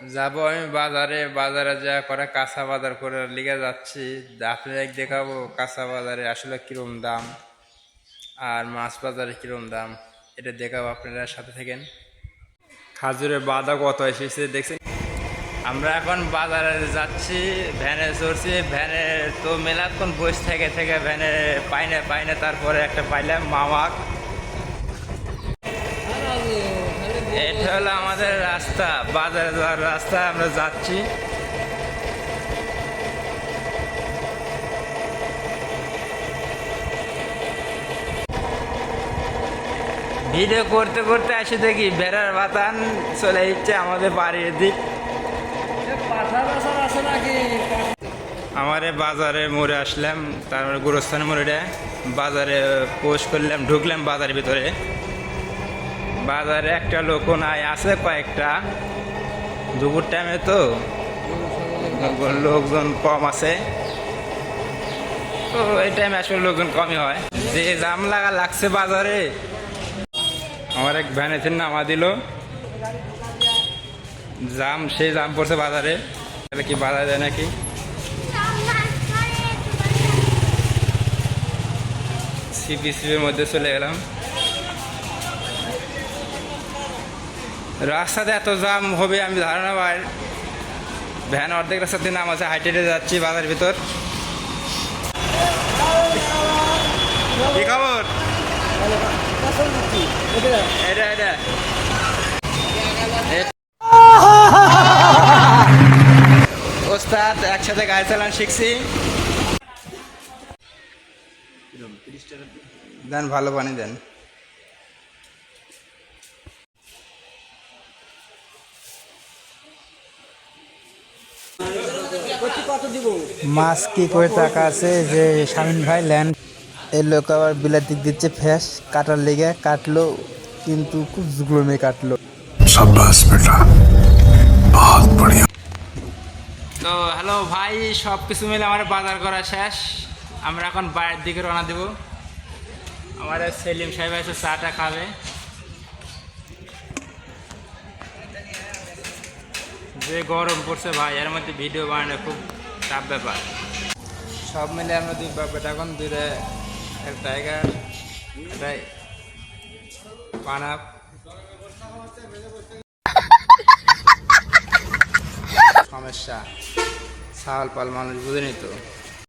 যাব আমি বাজারে বাজারে যা করে কাঁচা বাজার করে লিগে যাচ্ছি। আপনাদের দেখাবো কাঁচা বাজারে আসলে কিরম দাম আর মাছ বাজারে কিরম দাম, এটা দেখাবো আপনারা সাথে থাকেন। খাজুরের বাদা কত এসেছে দেখছেন? আমরা এখন বাজারে যাচ্ছি, ভ্যানে চড়ছি, ভ্যানে তো মেলাক্ষণ বসে থেকে থেকে ভ্যানে পাই না পাই না তারপরে একটা পাইলাম মামাক এটা হলো আমাদের রাস্তা, বাজারে যাওয়ার রাস্তা আমরা যাচ্ছি। ভিডিও করতে করতে আসি দেখি, বেড়ার বাতান চলে যাচ্ছে আমাদের বাড়ির দিক। আমার বাজারে মোড়ে আসলাম, তারপরে গুরস্থান মোড়ে বাজারে পোস্ট করলাম, ঢুকলাম বাজারের ভিতরে। বাজারে একটা লোক নাই, আছে কয়েকটা। দুপুর টাইমে তো লোকজন কম আছে। তো এই টাইমে আসলে লোকজন কমই হয়। যে জাম লাগা লাগছে বাজারে, আমার এক ভ্যানেতে নামা দিল। জাম সেই জাম পড়ছে বাজারে। তাহলে কি বাজারে যায় নাকি? সিপি সিপির মধ্যে চলে গেলাম। রাস্তাতে এত জাম হবে, আমি ধারণা পাই ভ্যান অর্ধেক রাস্তা দিয়ে নাম আছে হাইটে যাচ্ছি বাজার ভিতর। কি খবর? এটা ওস্তাদ, একসাথে গাড়ি চালান শিখছি। দেন, ভালো পানি দেন। মাছ কি করে টাকা আছে যে শামিন ভাই ল্যান্ড এই লোক আবার বিলাতি দিচ্ছে ফ্যাস কাটার লেগে কাটলো কিন্তু খুব জুগলো মেয়ে কাটলো। সাব্বাস বেটা বহুত বড়িয়া। তো হ্যালো ভাই সব কিছু মিলে আমার বাজার করা শেষ। আমরা এখন বাইরের দিকে রওনা দেব। আমার সেলিম সাহেব এসে চাটা খাবে। যে গরম পড়ছে ভাই, এর মধ্যে ভিডিও বানানো খুব চাপ ব্যাপার। সব মিলে আমরা দুই বাপেট এখন দূরে এক টাইগার তাই পানাপ। সমস্যা, ছাগল পাল মানুষ বুঝেনি তো।